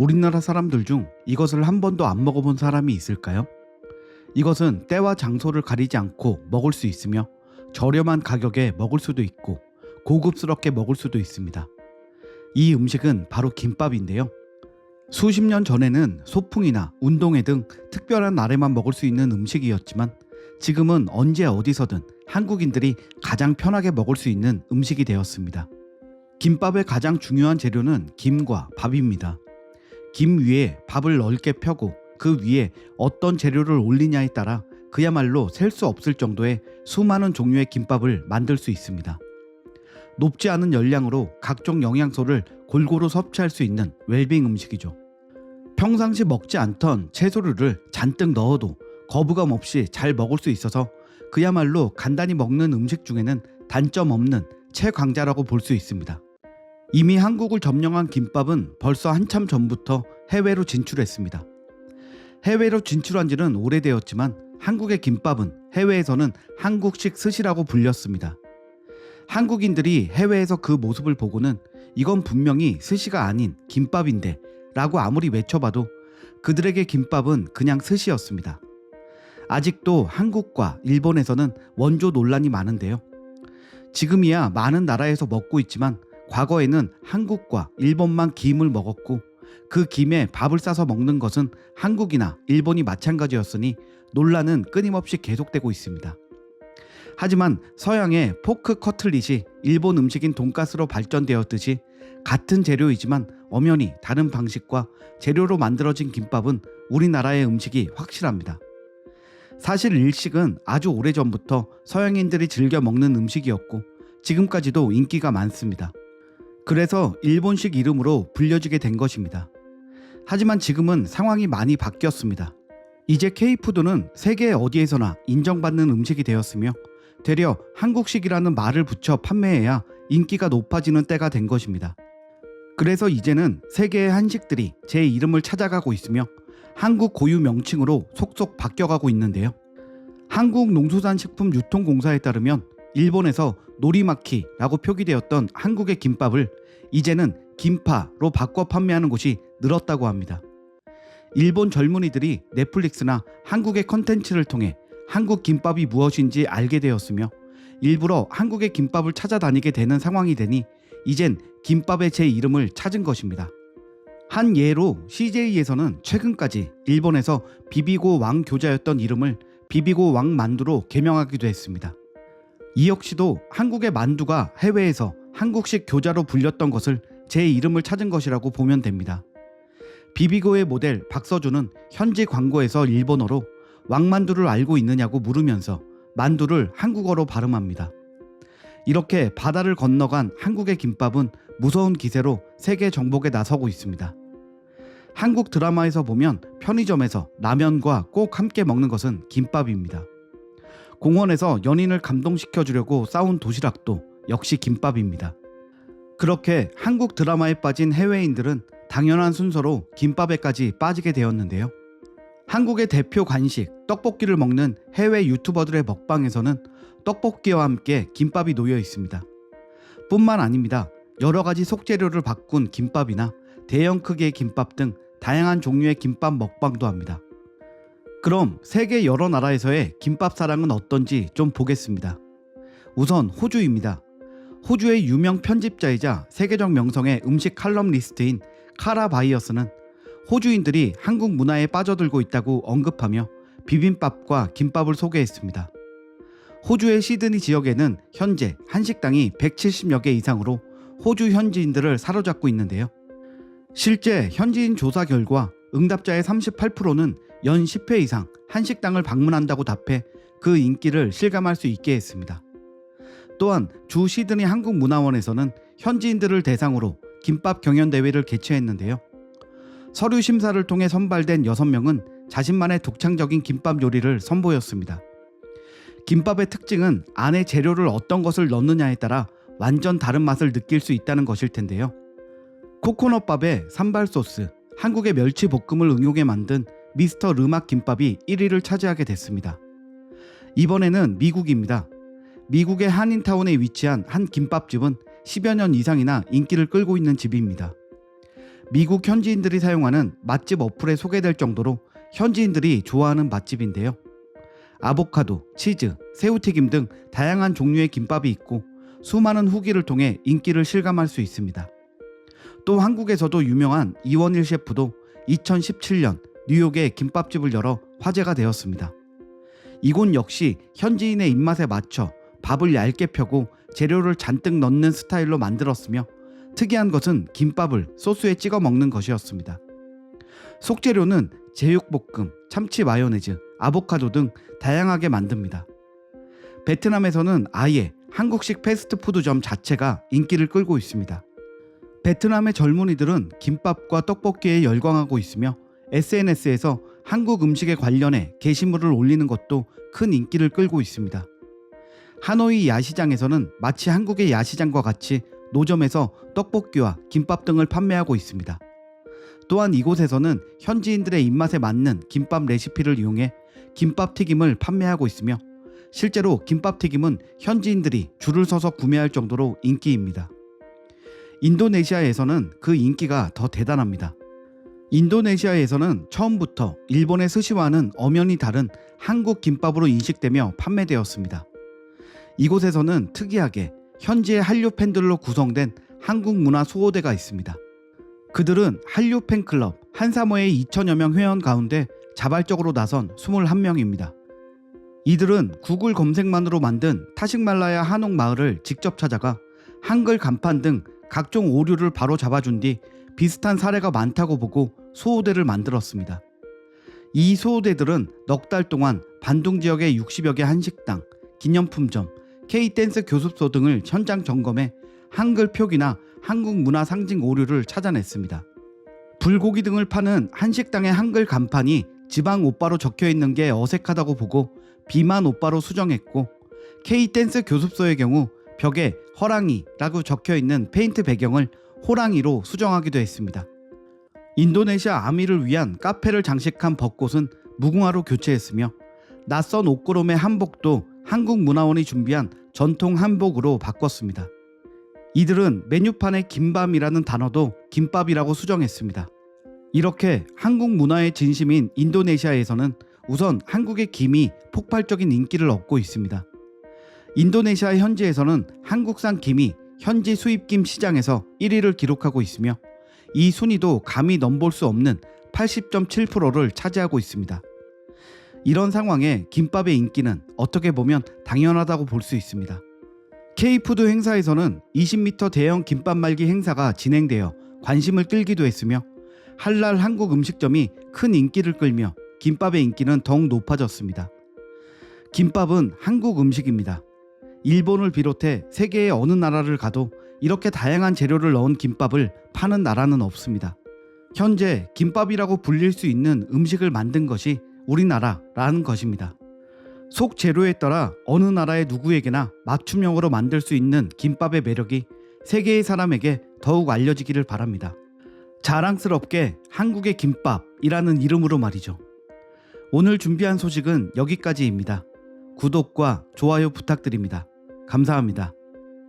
우리나라 사람들 중 이것을 한 번도 안 먹어본 사람이 있을까요? 이것은 때와 장소를 가리지 않고 먹을 수 있으며 저렴한 가격에 먹을 수도 있고 고급스럽게 먹을 수도 있습니다. 이 음식은 바로 김밥인데요. 수십 년 전에는 소풍이나 운동회 등 특별한 날에만 먹을 수 있는 음식이었지만 지금은 언제 어디서든 한국인들이 가장 편하게 먹을 수 있는 음식이 되었습니다. 김밥의 가장 중요한 재료는 김과 밥입니다. 김 위에 밥을 넓게 펴고 그 위에 어떤 재료를 올리냐에 따라 그야말로 셀 수 없을 정도의 수많은 종류의 김밥을 만들 수 있습니다. 높지 않은 열량으로 각종 영양소를 골고루 섭취할 수 있는 웰빙 음식이죠. 평상시 먹지 않던 채소류를 잔뜩 넣어도 거부감 없이 잘 먹을 수 있어서 그야말로 간단히 먹는 음식 중에는 단점 없는 최강자라고 볼 수 있습니다. 이미 한국을 점령한 김밥은 벌써 한참 전부터 해외로 진출했습니다. 해외로 진출한 지는 오래되었지만 한국의 김밥은 해외에서는 한국식 스시라고 불렸습니다. 한국인들이 해외에서 그 모습을 보고는 이건 분명히 스시가 아닌 김밥인데 라고 아무리 외쳐봐도 그들에게 김밥은 그냥 스시였습니다. 아직도 한국과 일본에서는 원조 논란이 많은데요. 지금이야 많은 나라에서 먹고 있지만 과거에는 한국과 일본만 김을 먹었고 그 김에 밥을 싸서 먹는 것은 한국이나 일본이 마찬가지였으니 논란은 끊임없이 계속되고 있습니다. 하지만 서양의 포크 커틀릿이 일본 음식인 돈가스로 발전되었듯이 같은 재료이지만 엄연히 다른 방식과 재료로 만들어진 김밥은 우리나라의 음식이 확실합니다. 사실 일식은 아주 오래전부터 서양인들이 즐겨 먹는 음식이었고 지금까지도 인기가 많습니다. 그래서 일본식 이름으로 불려지게 된 것입니다. 하지만 지금은 상황이 많이 바뀌었습니다. 이제 K푸드는 세계 어디에서나 인정받는 음식이 되었으며 되려 한국식이라는 말을 붙여 판매해야 인기가 높아지는 때가 된 것입니다. 그래서 이제는 세계의 한식들이 제 이름을 찾아가고 있으며 한국 고유 명칭으로 속속 바뀌어가고 있는데요. 한국농수산식품유통공사에 따르면 일본에서 노리마키라고 표기되었던 한국의 김밥을 이제는 김파로 바꿔 판매하는 곳이 늘었다고 합니다. 일본 젊은이들이 넷플릭스나 한국의 컨텐츠를 통해 한국 김밥이 무엇인지 알게 되었으며 일부러 한국의 김밥을 찾아다니게 되는 상황이 되니 이젠 김밥의 제 이름을 찾은 것입니다. 한 예로 CJ에서는 최근까지 일본에서 비비고 왕 교자였던 이름을 비비고 왕 만두로 개명하기도 했습니다. 이 역시도 한국의 만두가 해외에서 한국식 교자로 불렸던 것을 제 이름을 찾은 것이라고 보면 됩니다. 비비고의 모델 박서준은 현지 광고에서 일본어로 왕만두를 알고 있느냐고 물으면서 만두를 한국어로 발음합니다. 이렇게 바다를 건너간 한국의 김밥은 무서운 기세로 세계 정복에 나서고 있습니다. 한국 드라마에서 보면 편의점에서 라면과 꼭 함께 먹는 것은 김밥입니다. 공원에서 연인을 감동시켜 주려고 싸운 도시락도 역시 김밥입니다. 그렇게 한국 드라마에 빠진 해외인들은 당연한 순서로 김밥에까지 빠지게 되었는데요. 한국의 대표 간식 떡볶이를 먹는 해외 유튜버들의 먹방에서는 떡볶이와 함께 김밥이 놓여 있습니다. 뿐만 아닙니다. 여러 가지 속재료를 바꾼 김밥이나 대형 크기의 김밥 등 다양한 종류의 김밥 먹방도 합니다. 그럼 세계 여러 나라에서의 김밥 사랑은 어떤지 좀 보겠습니다. 우선 호주입니다. 호주의 유명 편집자이자 세계적 명성의 음식 칼럼 리스트인 카라 바이어스는 호주인들이 한국 문화에 빠져들고 있다고 언급하며 비빔밥과 김밥을 소개했습니다. 호주의 시드니 지역에는 현재 한식당이 170여 개 이상으로 호주 현지인들을 사로잡고 있는데요. 실제 현지인 조사 결과 응답자의 38%는 연 10회 이상 한식당을 방문한다고 답해 그 인기를 실감할 수 있게 했습니다. 또한 주 시드니 한국문화원에서는 현지인들을 대상으로 김밥 경연 대회를 개최했는데요. 서류 심사를 통해 선발된 6명은 자신만의 독창적인 김밥 요리를 선보였습니다. 김밥의 특징은 안에 재료를 어떤 것을 넣느냐에 따라 완전 다른 맛을 느낄 수 있다는 것일 텐데요. 코코넛밥에 산발 소스, 한국의 멸치 볶음을 응용해 만든 미스터 르막 김밥이 1위를 차지하게 됐습니다. 이번에는 미국입니다. 미국의 한인타운에 위치한 한 김밥집은 10여 년 이상이나 인기를 끌고 있는 집입니다. 미국 현지인들이 사용하는 맛집 어플에 소개될 정도로 현지인들이 좋아하는 맛집인데요. 아보카도, 치즈, 새우튀김 등 다양한 종류의 김밥이 있고 수많은 후기를 통해 인기를 실감할 수 있습니다. 또 한국에서도 유명한 이원일 셰프도 2017년 뉴욕에 김밥집을 열어 화제가 되었습니다. 이곳 역시 현지인의 입맛에 맞춰 밥을 얇게 펴고 재료를 잔뜩 넣는 스타일로 만들었으며 특이한 것은 김밥을 소스에 찍어 먹는 것이었습니다. 속재료는 제육볶음, 참치 마요네즈, 아보카도 등 다양하게 만듭니다. 베트남에서는 아예 한국식 패스트푸드점 자체가 인기를 끌고 있습니다. 베트남의 젊은이들은 김밥과 떡볶이에 열광하고 있으며 SNS에서 한국 음식에 관련해 게시물을 올리는 것도 큰 인기를 끌고 있습니다. 하노이 야시장에서는 마치 한국의 야시장과 같이 노점에서 떡볶이와 김밥 등을 판매하고 있습니다. 또한 이곳에서는 현지인들의 입맛에 맞는 김밥 레시피를 이용해 김밥 튀김을 판매하고 있으며 실제로 김밥 튀김은 현지인들이 줄을 서서 구매할 정도로 인기입니다. 인도네시아에서는 그 인기가 더 대단합니다. 인도네시아에서는 처음부터 일본의 스시와는 엄연히 다른 한국 김밥으로 인식되며 판매되었습니다. 이곳에서는 특이하게 현지의 한류 팬들로 구성된 한국 문화 수호대가 있습니다. 그들은 한류 팬클럽 한사모의 2천여 명 회원 가운데 자발적으로 나선 21명입니다. 이들은 구글 검색만으로 만든 타식말라야 한옥 마을을 직접 찾아가 한글 간판 등 각종 오류를 바로 잡아준 뒤 비슷한 사례가 많다고 보고 수호대를 만들었습니다. 이 수호대들은 넉 달 동안 반둥 지역의 60여 개 한식당, 기념품점, K-댄스 교습소 등을 현장 점검해 한글 표기나 한국 문화 상징 오류를 찾아냈습니다. 불고기 등을 파는 한식당의 한글 간판이 지방 오빠로 적혀 있는 게 어색하다고 보고 비만 오빠로 수정했고 K-댄스 교습소의 경우 벽에 허랑이라고 적혀 있는 페인트 배경을 호랑이로 수정하기도 했습니다. 인도네시아 아미를 위한 카페를 장식한 벚꽃은 무궁화로 교체했으며 낯선 옷고름의 한복도 한국문화원이 준비한 전통 한복으로 바꿨습니다. 이들은 메뉴판에 김밤이라는 단어도 김밥이라고 수정했습니다. 이렇게 한국 문화의 진심인 인도네시아에서는 우선 한국의 김이 폭발적인 인기를 얻고 있습니다. 인도네시아 현지에서는 한국산 김이 현지 수입김 시장에서 1위를 기록하고 있으며 이 순위도 감히 넘볼 수 없는 80.7%를 차지하고 있습니다. 이런 상황에 김밥의 인기는 어떻게 보면 당연하다고 볼 수 있습니다. K푸드 행사에서는 20m 대형 김밥 말기 행사가 진행되어 관심을 끌기도 했으며 한랄 한국 음식점이 큰 인기를 끌며 김밥의 인기는 더욱 높아졌습니다. 김밥은 한국 음식입니다. 일본을 비롯해 세계의 어느 나라를 가도 이렇게 다양한 재료를 넣은 김밥을 파는 나라는 없습니다. 현재 김밥이라고 불릴 수 있는 음식을 만든 것이 우리나라라는 것입니다. 속 재료에 따라 어느 나라의 누구에게나 맞춤형으로 만들 수 있는 김밥의 매력이 세계의 사람에게 더욱 알려지기를 바랍니다. 자랑스럽게 한국의 김밥이라는 이름으로 말이죠. 오늘 준비한 소식은 여기까지입니다. 구독과 좋아요 부탁드립니다. 감사합니다.